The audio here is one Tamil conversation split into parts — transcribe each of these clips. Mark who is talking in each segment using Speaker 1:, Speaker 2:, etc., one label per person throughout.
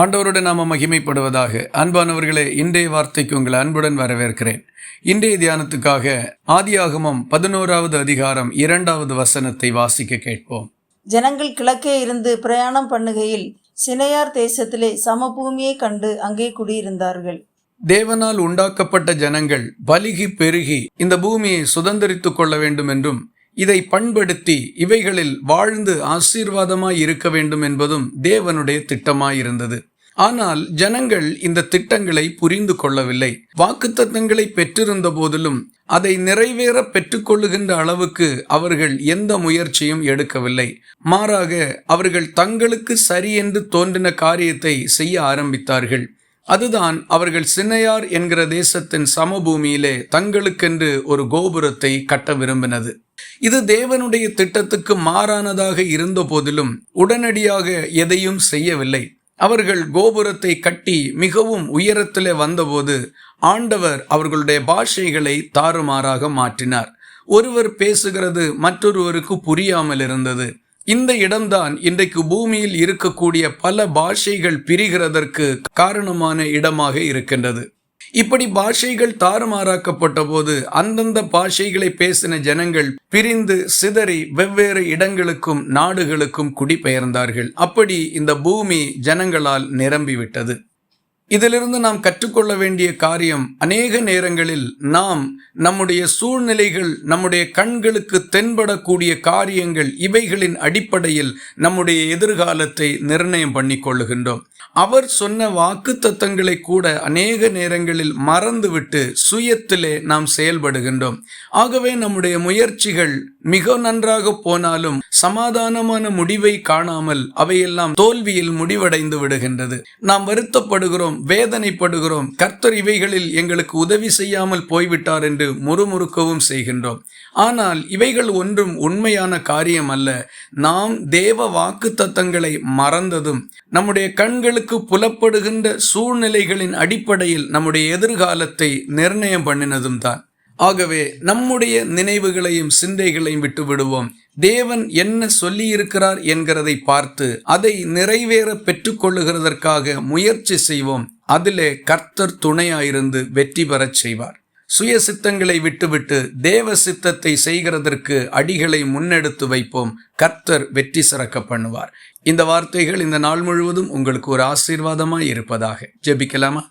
Speaker 1: ஆண்டவருடைய நாம மகிமைப்படுவதாக. அன்பானவர்களே இன்றைய வார்த்தைக்கு உங்களை அன்புடன் வரவேற்கிறேன். இன்றைய தியானத்துக்காக ஆதியாகமம் பதினோராவது அதிகாரம் இரண்டாவது வசனத்தை வாசிக்க கேட்போம்.
Speaker 2: ஜனங்கள் கிழக்கே இருந்து பிரயாணம் பண்ணுகையில் சினையார் தேசத்திலே சமபூமியை கண்டு அங்கே குடியிருந்தார்கள்.
Speaker 1: தேவனால் உண்டாக்கப்பட்ட ஜனங்கள் பலிகி பெருகி இந்த பூமியை சுதந்திரித்துக் கொள்ள வேண்டும் என்றும் இதை பண்படுத்தி இவைகளில் வாழ்ந்து ஆசீர்வாதமாய் இருக்க வேண்டும் என்பதும் தேவனுடைய திட்டமாயிருந்தது. ஆனால் ஜனங்கள் இந்த திட்டங்களை புரிந்து கொள்ளவில்லை. வாக்குத்தத்தங்களை பெற்றிருந்த போதிலும் அதை நிறைவேற பெற்றுக்கொள்ளுகின்ற அளவுக்கு அவர்கள் எந்த முயற்சியும் எடுக்கவில்லை. மாறாக அவர்கள் தங்களுக்கு சரி என்று தோன்றின காரியத்தை செய்ய ஆரம்பித்தார்கள். அதுதான் அவர்கள் சின்னையார் என்கிற தேசத்தின் சமபூமியிலே தங்களுக்கென்று ஒரு கோபுரத்தை கட்ட விரும்பினது. இது தேவனுடைய திட்டத்துக்கு மாறானதாக இருந்த போதிலும் உடனடியாக எதையும் செய்யவில்லை. அவர்கள் கோபுரத்தை கட்டி மிகவும் உயரத்திலே வந்தபோது ஆண்டவர் அவர்களுடைய பாஷைகளை தாறுமாறாக மாற்றினார். ஒருவர் பேசுகிறது மற்றொருவருக்கு புரியாமல் இருந்தது. இந்த இடம்தான் இன்றைக்கு பூமியில் இருக்கக்கூடிய பல பாஷைகள் பிரிகிறதற்கு காரணமான இடமாக இருக்கின்றது. இப்படி பாஷைகள் தாறுமாறாக்கப்பட்ட போது அந்தந்த பாஷைகளை பேசின ஜனங்கள் பிரிந்து சிதறி வெவ்வேறு இடங்களுக்கும் நாடுகளுக்கும் குடிபெயர்ந்தார்கள். அப்படி இந்த பூமி ஜனங்களால் நிரம்பிவிட்டது. இதிலிருந்து நாம் கற்றுக்கொள்ள வேண்டிய காரியம் அநேக நேரங்களில் நாம் நம்முடைய சூழ்நிலைகள் நம்முடைய கண்களுக்கு தென்படக்கூடிய காரியங்கள் இவைகளின் அடிப்படையில் நம்முடைய எதிர்காலத்தை நிர்ணயம் பண்ணி கொள்ளுகின்றோம். அவர் சொன்ன வாக்கு தத்தங்களை கூட அநேக நேரங்களில் மறந்துவிட்டு சுயத்திலே நாம் செயல்படுகின்றோம். ஆகவே நம்முடைய முயற்சிகள் மிக நன்றாக போனாலும் சமாதானமான முடிவை காணாமல் அவையெல்லாம் தோல்வியில் முடிவடைந்து விடுகின்றது. நாம் வருத்தப்படுகிறோம் வேதனைப்படுகிறோம். கர்த்தர் இவைகளில் எங்களுக்கு உதவி செய்யாமல் போய்விட்டார் என்று முறுமுறுக்கவும் செய்கின்றோம். ஆனால் இவைகள் ஒன்றும் உண்மையான காரியம் அல்ல நாம் தேவ வாக்கு தத்தங்களை மறந்ததும் நம்முடைய கண்களுக்கு புலப்படுகின்ற சூழ்நிலைகளின் அடிப்படையில் நம்முடைய எதிர்காலத்தை நிர்ணயம் பண்ணினதும் தான். ஆகவே நம்முடைய நினைவுகளையும் சிந்தைகளையும் விட்டு விடுவோம் தேவன் என்ன சொல்லியிருக்கிறார் என்கிறதை பார்த்து அதை நிறைவேற பெற்றுக்கொள்ளுகிறதற்காக முயற்சி செய்வோம். அதிலே கர்த்தர் துணையாயிருந்து வெற்றி பெறச் செய்வார். சுய சித்தங்களை விட்டுவிட்டு தேவ சித்தத்தை செய்கிறதற்கு அடிகளை முன்னெடுத்து வைப்போம். கர்த்தர் வெற்றி சிறக்க பண்ணுவார். இந்த வார்த்தைகள் இந்த நாள் முழுவதும் உங்களுக்கு ஒரு ஆசீர்வாதமாய் இருப்பதாக. ஜெபிக்கலாமா?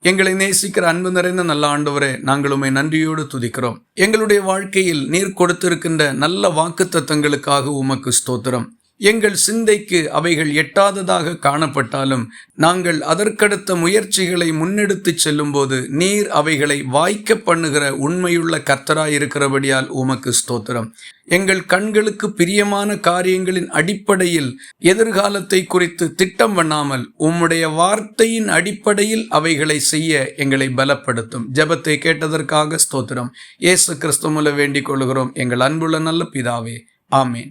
Speaker 1: எங்களை நேசிக்கிற அன்பு நிறைந்த நல்ல ஆண்டவரே நாங்கள் உண்மை நன்றியோடு துதிக்கிறோம். எங்களுடைய வாழ்க்கையில் நீர் கொடுத்திருக்கின்ற நல்ல வாக்கு தத்தங்களுக்காக உமக்கு ஸ்தோத்திரம். எங்கள் சிந்தைக்கு அவைகள் எட்டாததாக காணப்பட்டாலும் நாங்கள் அதற்கடுத்த முயற்சிகளை முன்னெடுத்துச் செல்லும்போது நீர் அவைகளை வாய்க்க பண்ணுகிற உண்மையுள்ள கர்த்தராயிருக்கிறபடியால் உமக்கு ஸ்தோத்திரம். எங்கள் கண்களுக்கு பிரியமான காரியங்களின் அடிப்படையில் எதிர்காலத்தை குறித்து திட்டம் பண்ணாமல் உம்முடைய வார்த்தையின் அடிப்படையில் அவைகளை செய்ய எங்களை பலப்படுத்தும். ஜெபத்தை கேட்டதற்காக ஸ்தோத்திரம். இயேசு கிறிஸ்துமுல வேண்டிக் கொள்கிறோம். எங்கள் அன்புள்ள நல்ல பிதாவே. ஆமேன்.